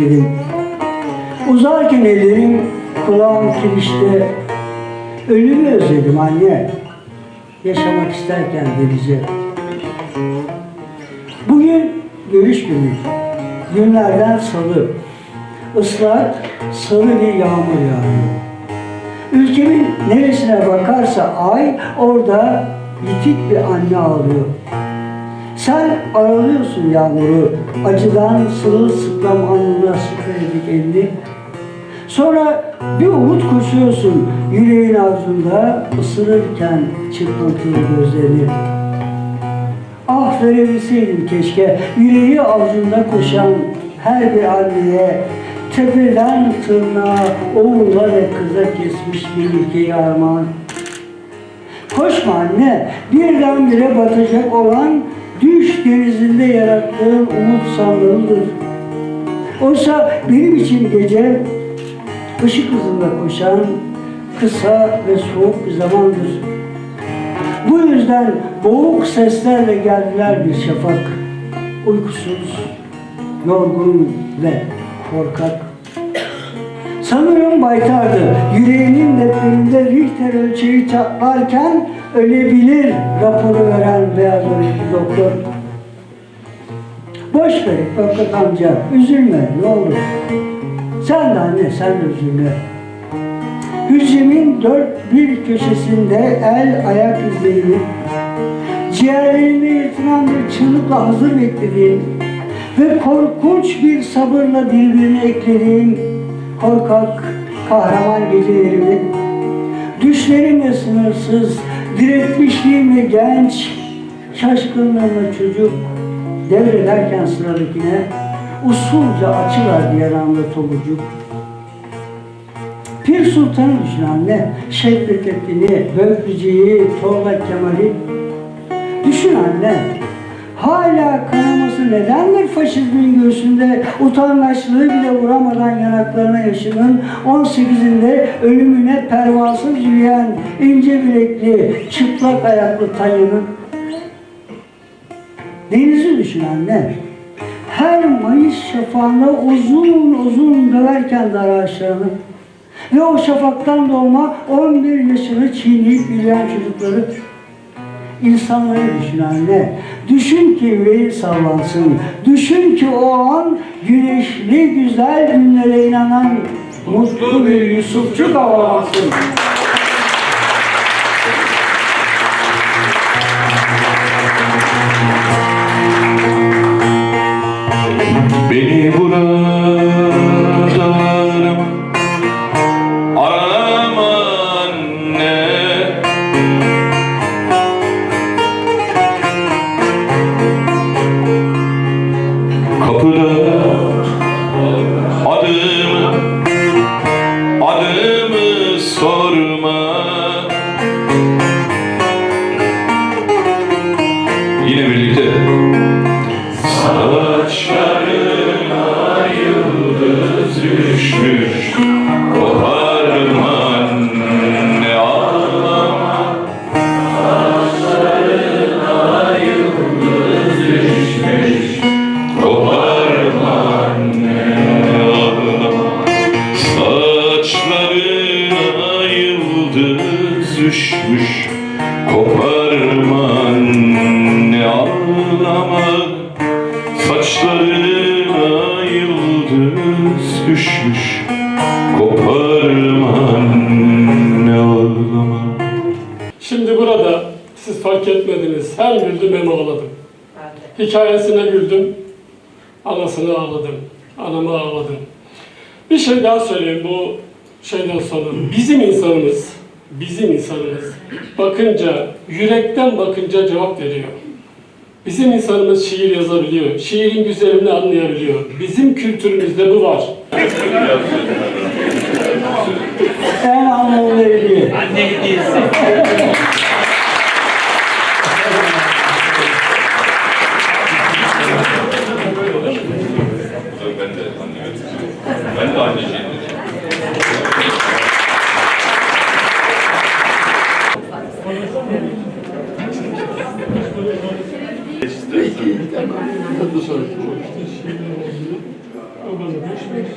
bekledim. Uzarken ellerim kulağım kirişte. Ölümü özledim anne. Yaşamak isterken delice. Bugün görüş günü. Günlerden salı. Islak, sarı bir yağmur yağıyor. Ülkemin neresine bakarsa ay orada yitik bir anne ağlıyor. Sen aralıyorsun yağmuru, acıdan sırılsıklam alnına sıkıyorduk elini. Sonra bir umut koşuyorsun yüreğin arzunda ısırırken çırpıntılı gözlerini. Ah verebilseydim keşke yüreği avucunda koşan her bir anneye tepeden tırnağa oğula ve kıza kesmiş bir ülkeyi armağan. Koşma anne, birdenbire batacak olan düş denizinde yarattığın umut sandalıdır. Oysa benim için gece ışık hızında koşan kısa ve soğuk bir zamandır. Bu yüzden boğuk seslerle geldiler bir şafak. Uykusuz, yorgun ve korkak. Sanırım baytardı. Yüreğinin depreminde Richter ölçeği çatlarken ölebilir raporu veren beyaz önlüklü doktor. Boş ver Fakat amca, üzülme ne olur. Sen de anne, sen de üzülme. Hücremin dört bir köşesinde el ayak izlerini, ciğerlerinde yırtılan bir çığlıkla hazır beklediğin ve korkunç bir sabırla birbirine eklediğin korkak, kahraman gecelerimi, düşlerimle sınırsız, diretmişliğimle genç, şaşkınlığımla çocuk, devrederken sıradakine usulca açıverdi yanağımda tobucuk. Pir Sultan'ı düşün anne, Şevket Ettin'i, Böbrüce'yi, Torla Kemal'i. Düşün anne, hala kanaması nedendir faşizmin göğsünde utangaçlığı bile vuramadan yanaklarına yaşının 18'inde ölümüne pervasız yürüyen ince bilekli, çıplak ayaklı tayının. Denizi düşün anne. Her Mayıs şafağında uzun uzun döverken dar ağaçlarını ve o şafaktan doğma 11 yaşını çiğneyip yürüyen çocukları insanları düşün anne. Düşün ki veri sallansın. Düşün ki o an güneşli güzel günlere inanan mutlu bir Yusufçuk havalansın. Beni burada düşmüş Koparma anne ağlama Saçlarına yıldız düşmüş Koparma anne ağlama Şimdi burada Siz fark etmediniz. Her güldüm hem ağladım. Hikayesine güldüm. Anasını ağladım. Anamı ağladım. Bir şey daha söyleyeyim bu şeyden sonra. Bizim insanımız, bizim insanımız bakınca, yürekten bakınca cevap veriyor. Bizim insanımız şiir yazabiliyor, şiirin güzelliğini anlayabiliyor. Bizim kültürümüzde bu var. En anlamlı hediye. Anne hediyesi. Ben de anne Ben de aynı şeyi Bundan sonra çok işte şiir yazıyor. O bana düşmüş.